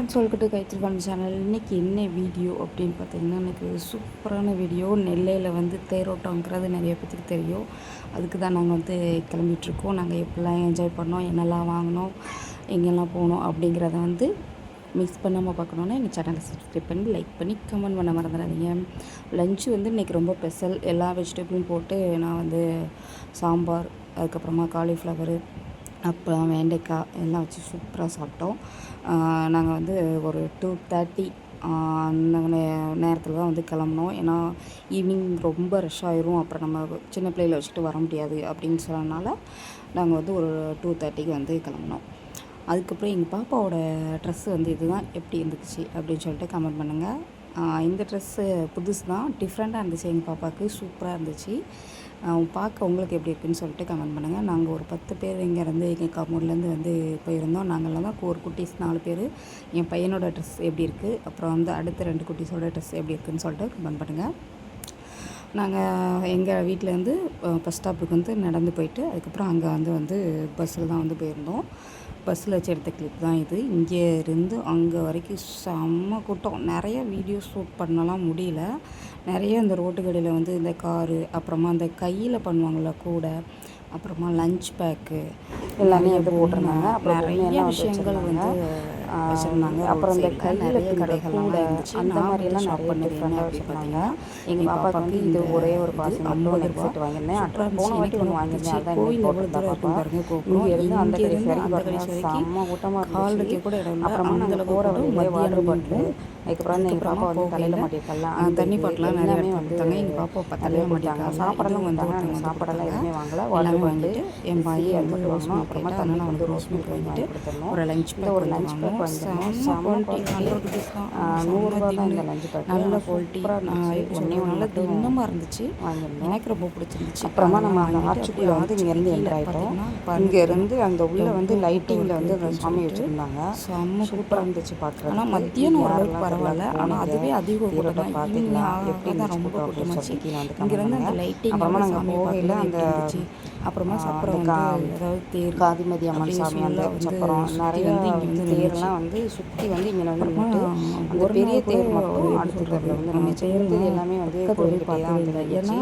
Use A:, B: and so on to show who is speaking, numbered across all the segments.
A: Friends வெல்கட்டு கைத்திருப்பான் channel. இன்றைக்கி என்ன video அப்படின்னு பார்த்தீங்கன்னா எனக்கு சூப்பரான வீடியோ. நெல்லையில் வந்து தேரோட்டங்கிறது நிறைய பேத்துக்கு தெரியும். அதுக்கு தான் நாங்கள் வந்து கிளம்பிகிட்ருக்கோம் நாங்கள் எப்படிலாம் என்ஜாய் பண்ணோம் என்னெல்லாம் வாங்கினோம் எங்கெல்லாம் போனோம் அப்படிங்கிறத வந்து மிஸ் பண்ணாமல் பார்க்கணுன்னா எங்கள் சேனலை சப்ஸ்கிரைப் பண்ணி லைக் பண்ணி கமெண்ட் பண்ண மறந்துடாதீங்க. லஞ்சு வந்து இன்றைக்கி ரொம்ப ஸ்பெஷல் எல்லா வெஜிடபிளும் போட்டு நான் வந்து சாம்பார் அதுக்கப்புறமா காலிஃப்ளவரு அப்புறம் வெண்டைக்காய் எல்லாம் வச்சு சூப்பராக சாப்பிட்டோம். நாங்கள் வந்து ஒரு டூ தேர்ட்டி அந்த நே- நேரத்தில் தான் வந்து கிளம்புனோம். ஏன்னா ஈவினிங் ரொம்ப ரஷ் ஆயிரும். அப்புறம் நம்ம சின்ன பிள்ளையில் வச்சுட்டு வர முடியாது அப்படின்னு சொன்னனால நாங்கள் வந்து ஒரு டூ தேர்ட்டிக்கு வந்து கிளம்புனோம். அதுக்கப்புறம் எங்கள் பாப்பாவோட ட்ரெஸ்ஸு வந்து இதுதான் எப்படி இருந்துச்சு அப்படின்னு சொல்லிட்டு கமெண்ட் பண்ணுங்கள் இந்த ட்ரெஸ்ஸு புதுசு தான் டிஃப்ரெண்ட்டாக இருந்துச்சு எங்கள் பாப்பாவுக்கு சூப்பராக இருந்துச்சு. பார்க்க உங்களுக்கு எப்படி இருக்குன்னு சொல்லிட்டு கமெண்ட் பண்ணுங்கள் நாங்கள் ஒரு பத்து பேர் இங்கேருந்து எங்கள் கம்மூர்லேருந்து வந்து போயிருந்தோம். நாங்கள்லாம் தான் ஒரு குட்டீஸ் நாலு பேர். என் பையனோட ட்ரெஸ் எப்படி இருக்குது அப்புறம் வந்து அடுத்த ரெண்டு குட்டீஸோட ட்ரெஸ் எப்படி இருக்குன்னு சொல்லிட்டு கமெண்ட் பண்ணுங்கள் நாங்கள் எங்கள் வீட்டிலேருந்து பஸ் ஸ்டாப்புக்கு வந்து நடந்து போயிட்டு அதுக்கப்புறம் அங்கே வந்து வந்து பஸ்ஸில் தான் வந்து போயிருந்தோம். பஸ்ஸில் வச்சு எடுத்த கிளிப் தான் இது. இங்கே இருந்து அங்கே வரைக்கும் செம்ம கூட்டம். நிறைய வீடியோ ஷூட் பண்ணலாம் முடியல. நிறைய இந்த ரோட்டு கடையில் வந்து இந்த காரு அப்புறமா இந்த கையில் பண்ணுவாங்கள்ல கூட அப்புறமா லஞ்ச் பேக்கு எல்லாமே வந்து போட்டிருந்தாங்க. அப்புறம் நிறைய விஷயங்கள் வந்து வச்சுருந்தாங்க அப்புறம் இந்த கையில் நிறைய இருந்துச்சு அந்த மாதிரியெல்லாம் ஷாப் பண்ணிருக்காங்க வச்சுருந்தாங்க. எங்கள் பாப்பாவுக்கு இது ஒரே ஒரு பாசி ஐம்பது செட் வாங்கியிருந்தேன். அப்புறம் போன வாட்டி ஒன்று வாங்கியிருந்தேன். அதான் கோயில் இருக்கும் பாருங்க கோபுரம் இருந்து அந்த கடைசி வரைக்கும் பாருங்க. செம்ம கூட்டமாக கால் வைக்க கூட அப்புறமா நாங்கள் போகிற வழியிலே வாட்டர் பாட்டில் அதுக்கப்புறம் வந்து எங்கள் பாப்பா வந்து தலையில் மாட்டிருக்கலாம் தண்ணி பாட்டிலாம் நிறைய வந்து எங்கள் பாப்பா தலையில் மாட்டிருக்காங்க சாப்பாடெல்லாம் வந்து சாப்பாடெல்லாம் எதுவுமே வாங்கல எல்லாமே வாங்கிட்டு என் வந்து ரோஸ் மில்க் அப்புறமா தண்ணி வந்து ரோஸ் மில்க் வாங்கிட்டு ஒரு லஞ்ச் ஒரு லஞ்ச் பேக் நூறுரூவா தான் இந்த லஞ்ச் பேக் நல்ல குவாலிட்டி ஒன்றே இருந்துச்சு. எனக்கு ரொம்ப பிடிச்சிருந்துச்சு. அப்புறமா நம்ம அந்த ஆர்ச்சுக்குள்ளே வந்து இங்கேருந்து என்டர் ஆகிட்டோம் இங்கேருந்து அந்த உள்ள வந்து லைட்டிங்கில் வந்து அந்த சாமி வச்சுருந்தாங்க. செம்ம சூப்பராக இருந்துச்சு பார்க்குறது ஆனால் மத்தியானம் ஓரளவுக்கு பரவாயில்ல. ஆனால் அதுவே அதிக கூட்டம் பார்த்துக்கலாம் எப்படி தான் ரொம்ப கூட்டமாச்சு இங்கேருந்து அந்த லைட்டிங் அப்புறமா நாங்கள் போகையில் அந்த அப்புறமா சப்பரம் வந்து அதாவது தேர் காதிமதி அம்மன் சாமி அந்த சப்பரம் நிறைய வந்து தேர்லாம் வந்து சுற்றி வந்து இங்கே வந்து நின்றுட்டு அந்த பெரிய தேர் மட்டும் அடுத்த தேரில் வந்து நம்ம தேர் எல்லாமே வந்து கோயில்கிட்டே தான் வந்து ஏன்னா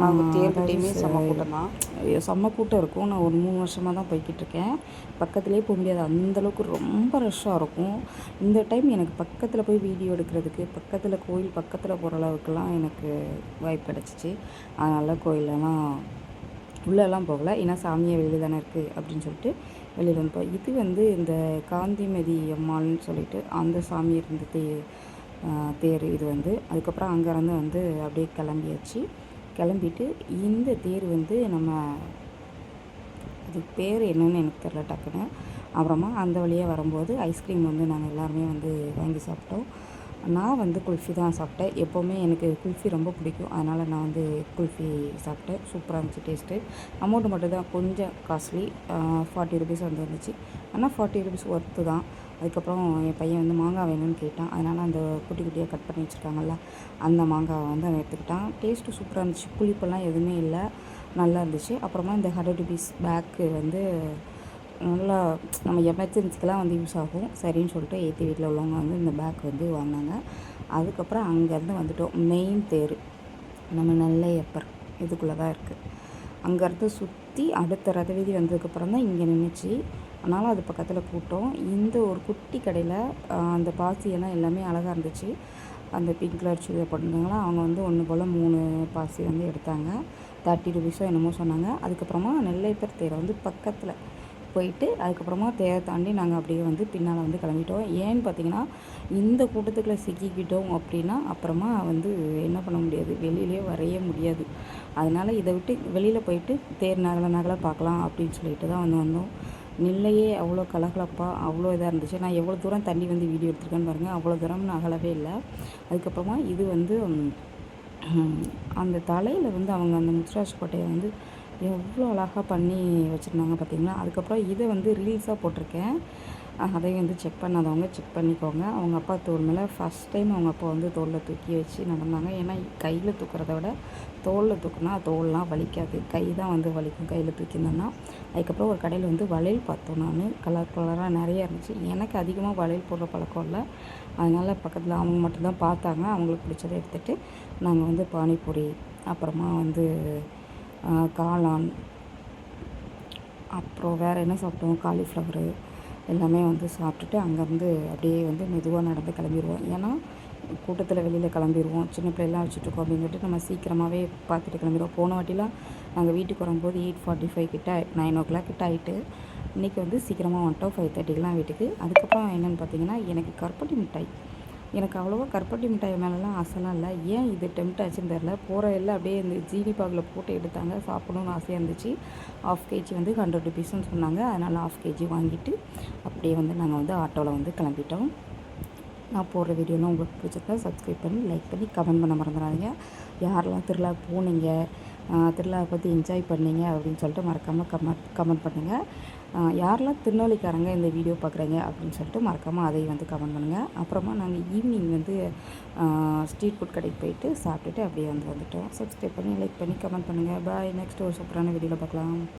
A: நம்ம தேர்கிட்டையுமே செம்ம கூட்டம் தான். செம்ம கூட்டம் இருக்கும். நான் ஒரு மூணு வருஷமாக தான் போய்கிட்டு இருக்கேன். பக்கத்துலேயே போக முடியாது. அந்தளவுக்கு ரொம்ப ரஷ்ஷாக இருக்கும். இந்த டைம் எனக்கு பக்கத்தில் போய் வீடியோ எடுக்கிறதுக்கு பக்கத்தில் கோயில் பக்கத்தில் போகிற அளவுக்குலாம் எனக்கு வாய்ப்பு கிடச்சிச்சு. அதனால் கோயிலெல்லாம் உள்ளெல்லாம் போகல. ஏன்னா சாமியை வெளியில் தானே இருக்குது அப்படின்னு சொல்லிட்டு வெளியில் வந்து இது வந்து இந்த காந்திமதி அம்மாள்னு சொல்லிட்டு அந்த சாமி இருந்த தே தேர் இது வந்து. அதுக்கப்புறம் அங்கேருந்து வந்து அப்படியே கிளம்பியாச்சு. கிளம்பிட்டு இந்த தேர் வந்து நம்ம அதுக்கு பேர் என்னன்னு எனக்கு தெரில டக்குன்னு. அப்புறமா அந்த வழியாக வரும்போது ஐஸ்கிரீம் வந்து நாங்கள் எல்லாருமே வந்து வாங்கி சாப்பிட்டோம். நான் வந்து குல்ஃபி தான் சாப்பிட்டேன். எப்போவுமே எனக்கு குல்ஃபி ரொம்ப பிடிக்கும். அதனால் நான் வந்து குல்ஃபி சாப்பிட்டேன். சூப்பராக இருந்துச்சு டேஸ்ட்டு. அமௌண்ட்டு மட்டும் தான் கொஞ்சம் காஸ்ட்லி. ஃபார்ட்டி ருபீஸ் வந்து இருந்துச்சு. ஆனால் ஃபார்ட்டி ருபீஸ் ஒர்த்து தான். அதுக்கப்புறம் என் பையன் வந்து மாங்காய் வேணும்னு கேட்டான். அதனால் அந்த குட்டி குட்டியாக கட் பண்ணி வச்சுருக்காங்கல்ல அந்த மாங்காவை வந்து அவன் எடுத்துக்கிட்டான். டேஸ்ட்டு சூப்பராக இருந்துச்சு. புளிப்பெல்லாம் எதுவுமே இல்லை. நல்லா இருந்துச்சு. அப்புறமா இந்த ஹண்ட்ரட் ருபீஸ் பேக்கு வந்து நல்லா நம்ம எமர்ஜென்சிக்கெலாம் வந்து யூஸ் ஆகும். சரின்னு சொல்லிட்டு ஏற்றி வீட்டில் உள்ளவங்க வந்து இந்த பேக் வந்து வாங்கினாங்க. அதுக்கப்புறம் அங்கேருந்து வந்துட்டோம். மெயின் தேர். நம்ம நெல்லையப்பர் இதுக்குள்ளே தான் இருக்குது அங்கேருந்து சுற்றி அடுத்த ரத வீதி வந்ததுக்கப்புறம் தான் இங்கே நின்றுச்சு அதனால் அது பக்கத்தில் கூட்டம். இந்த ஒரு குட்டி கடையில் அந்த பாசியெல்லாம் எல்லாமே அழகாக இருந்துச்சு. அந்த பிங்க் கலர் சுடிதார் போட்டிருந்தாங்களா அவங்க வந்து ஒன்று போல் மூணு பாசி வந்து எடுத்தாங்க. தேர்ட்டி ருபீஸோ என்னமோ சொன்னாங்க. அதுக்கப்புறமா நெல்லைப்பர் தேரை வந்து பக்கத்தில் போயிட்டு அதுக்கப்புறமா தேரை தாண்டி நாங்கள் அப்படியே வந்து பின்னால் வந்து கிளம்பிட்டோம். ஏன்னு பார்த்தீங்கன்னா இந்த கூட்டத்துக்குள்ளே சிக்கிக்கிட்டோம் அப்படின்னா அப்புறமா வந்து என்ன பண்ண முடியாது. வெளியிலே வரைய முடியாது. அதனால் இதை விட்டு வெளியில் போயிட்டு தேர் நகல நகலை பார்க்கலாம் அப்படின்னு சொல்லிட்டு தான் வந்து வந்தோம். நெல்லையே அவ்வளோ கலகலப்பாக அவ்வளோ இதாக இருந்துச்சு. நான் எவ்வளோ தூரம் தண்ணி வந்து வீடியோ எடுத்திருக்கேன்னு பாருங்கள் அவ்வளோ தூரம் நகலவே இல்லை. அதுக்கப்புறமா இது வந்து அந்த தலையில் வந்து அவங்க அந்த முத்துராஜ் கோட்டையை வந்து எவ்வளோ அழகாக பண்ணி வச்சுருந்தாங்க பார்த்தீங்களா? அதுக்கப்புறம் இதை வந்து ரீல்ஸாக போட்டிருக்கேன். அதையும் வந்து செக் பண்ணாதவங்க செக் பண்ணிக்கோங்க. அவங்க அப்பா தோல் மேலே ஃபஸ்ட் டைம் அவங்க அப்பா வந்து தோலில் தூக்கி வச்சு நடந்தாங்க. ஏன்னா கையில் தூக்கிறத விட தோலில் தூக்குனா தோல்லாம் வலிக்காது. கை தான் வந்து வலிக்கும் கையில் தூக்கியிருந்தோன்னா அதுக்கப்புறம் ஒரு கடையில் வந்து வளையல் பார்த்தோம் நான். கலர் கலராக நிறையா இருந்துச்சு. எனக்கு அதிகமாக வளையல் போடுற பழக்கம் இல்லை. அதனால் பக்கத்தில் அவங்க மட்டும்தான் பார்த்தாங்க. அவங்களுக்கு பிடிச்சதை எடுத்துகிட்டு நாங்கள் வந்து பானிபூரி அப்புறமா வந்து காளான் அப்புறம் வேறு என்ன சாப்பிட்டோம்? காலிஃப்ளவரு எல்லாமே வந்து சாப்பிட்டுட்டு அங்கேருந்து அப்படியே வந்து மெதுவாக நடந்து கிளம்பிடுவோம் ஏன்னா கூட்டத்தில் வெளியில் கிளம்பிடுவோம் சின்ன பிள்ளைலாம் வச்சுட்ருக்கோம் அப்படின்னு சொல்லிட்டு நம்ம சீக்கிரமாகவே பார்த்துட்டு கிளம்பிடுவோம் போன வாட்டிலாம் நாங்கள் வீட்டுக்கு வரும்போது எயிட் ஃபார்ட்டி ஃபைவ் கிட்ட நைன் ஓ கிளாக் கிட்ட ஆகிட்டு இன்றைக்கி வந்து சீக்கிரமாக வந்துட்டோம். ஃபைவ் தேர்ட்டிக்கெலாம் வீட்டுக்கு. அதுக்கப்புறம் என்னென்னு பார்த்தீங்கன்னா எனக்கு கருப்பட்டி மிட்டாய். எனக்கு அவ்வளோவா கருப்பட்டி மிட்டாய் மேலெலாம் ஆசைலாம் இல்லை. ஏன் இது டெம்ட் ஆச்சுன்னு தெரில போகிற எல்லாம் அப்படியே இந்த ஜீனி பாகில் போட்டு எடுத்தாங்க. சாப்பிடணும்னு ஆசையாக இருந்துச்சு. ஆஃப் கேஜி வந்து ஹண்ட்ரட் ருபீஸ்னு சொன்னாங்க. அதனால் ஆஃப் கேஜி வாங்கிட்டு அப்படியே வந்து நாங்கள் வந்து ஆட்டோவில் வந்து கிளம்பிட்டோம். நான் போடுற வீடியோலாம் உங்களுக்கு பிடிச்சிருந்தா சப்ஸ்கிரைப் பண்ணி லைக் பண்ணி கமெண்ட் பண்ண மறந்துடாதீங்க. யாரெல்லாம் திருவிழா போனீங்க திருவிழாவை பற்றி என்ஜாய் பண்ணீங்க அப்படின்னு சொல்லிட்டு மறக்காமல் கமெண்ட் கமெண்ட் பண்ணுங்கள் யாரெல்லாம் திருநெல்வேலிக்காரங்க இந்த வீடியோ பார்க்குறீங்க அப்படின்னு சொல்லிட்டு மறக்காமல் அதை வந்து கமெண்ட் பண்ணுங்கள் அப்புறமா நாங்கள் ஈவினிங் வந்து ஸ்ட்ரீட் ஃபுட் கடைக்கு போயிட்டு சாப்பிட்டுட்டு அப்படியே வந்து வந்துட்டோம். சப்ஸ்கிரைப் பண்ணி லைக் பண்ணி கமெண்ட் பண்ணுங்கள் பாய் நெக்ஸ்ட் ஒரு சூப்பரான வீடியோவில் பார்க்கலாம்.